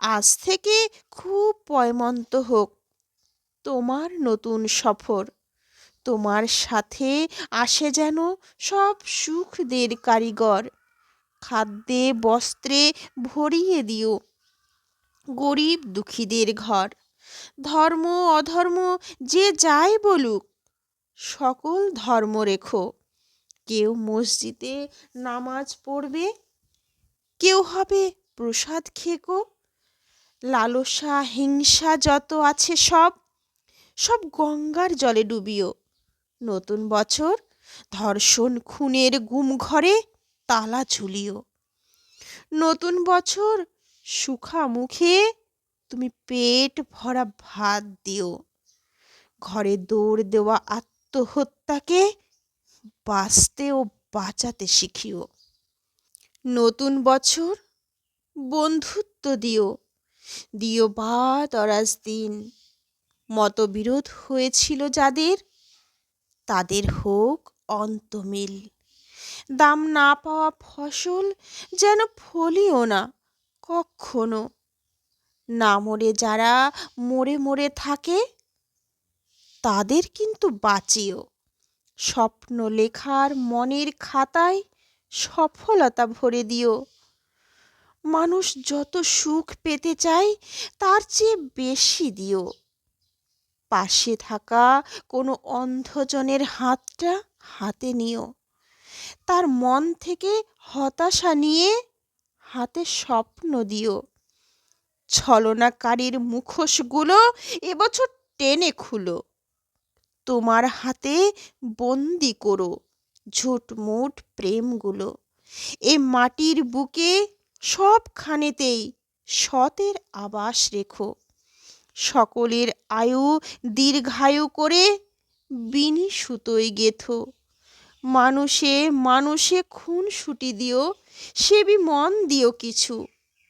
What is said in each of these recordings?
আজ থেকে খুব পয়মন্ত হোক। তোমার নতুন সফর, তোমার সাথে আসে যেন সব সুখদের কারিগর। খাদ্যে, বস্ত্রে ভরিয়ে দিও গরিব দুঃখীদের ঘর। ধর্ম, অধর্ম যে যাই বলুক, সকল ধর্ম রেখো। কেউ মসজিদে নামাজ পড়বে, কেউ হবে প্রসাদ খেকো। লালসা, হিংসা যত আছে সব সব গঙ্গার জলে ডুবিও। নতুন বছর, ধর্ষণ খুনের গুম ঘরে তালা ঝুলিও। নতুন বছর সুখা মুখে তুমি পেট ভরা ভাত দিও। ঘরে দৌড় দেওয়া আত্মহত্যাকে বাঁচতে ও বাঁচাতে শিখিও। নতুন বছর, বন্ধুত্ব দিও। দিও বাদ অরাজ দিন মতবিরোধ হয়েছিল যাদের, তাদের হোক অন্তমিল। দাম না পাওয়া ফসল যেন ফলিও না কখনো। না মরে যারা মরে মরে থাকে, তাদের কিন্তু বাঁচিও। স্বপ্ন লেখার মনের খাতায় সফলতা ভরে দিও। মানুষ যত সুখ পেতে চায়, তার চেয়ে বেশি দিও। পাশে থাকা কোনো অন্ধজনের হাতটা হাতে নিও। তার মন থেকে হতাশা নিয়ে হাতে স্বপ্ন দিও। ছলনাকারীর মুখোশগুলো এবছর টেনে খুলো। তোমার হাতে বন্দি করো ঝুটমুট প্রেমগুলো। এ মাটির বুকে সবখানেতেই সতের আবাস রেখো। সকলের আয়ু দীর্ঘায়ু করে বিনি সুতোয় গেথো। মানুষে মানুষে খুন ছুটি দিও সেবি মন দিও কিছু।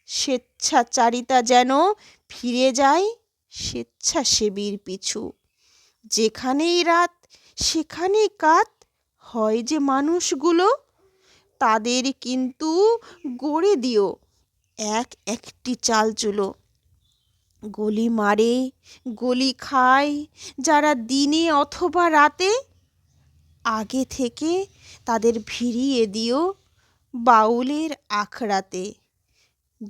স্বেচ্ছাচারিতা যেন ফিরে যায় স্বেচ্ছাসেবীর পিছু। যেখানেই রাত, সেখানেই কাত হয় যে মানুষগুলো তাদের কিন্তু গড়ে দিও। এক একটি চালচুলো গলি মারে, গলি খায়, যারা দিনে অথবা রাতে আগে থেকে তাদের ভিড়িয়ে দিও বাউলের আখড়াতে।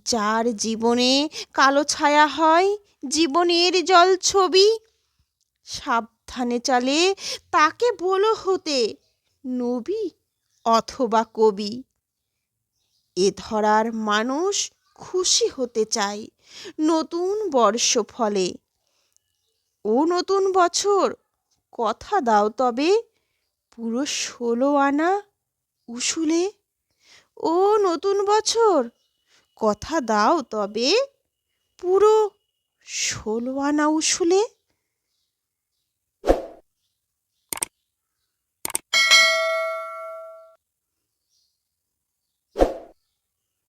যার জীবনে কালো ছায়া হয়, জীবনের জল ছবি, সাবধানে চালে, তাকে বলো হতে, নবী অথবা কবি। এ ধরার মানুষ খুশি হতে চায় নতুন বর্ষ ফলে। ও নতুন বছর, কথা দাও তবে, পুরো ষোলো আনা উসুলে। ও নতুন বছর, কথা দাও তবে, পুরো ষোলো আনা উসুলে।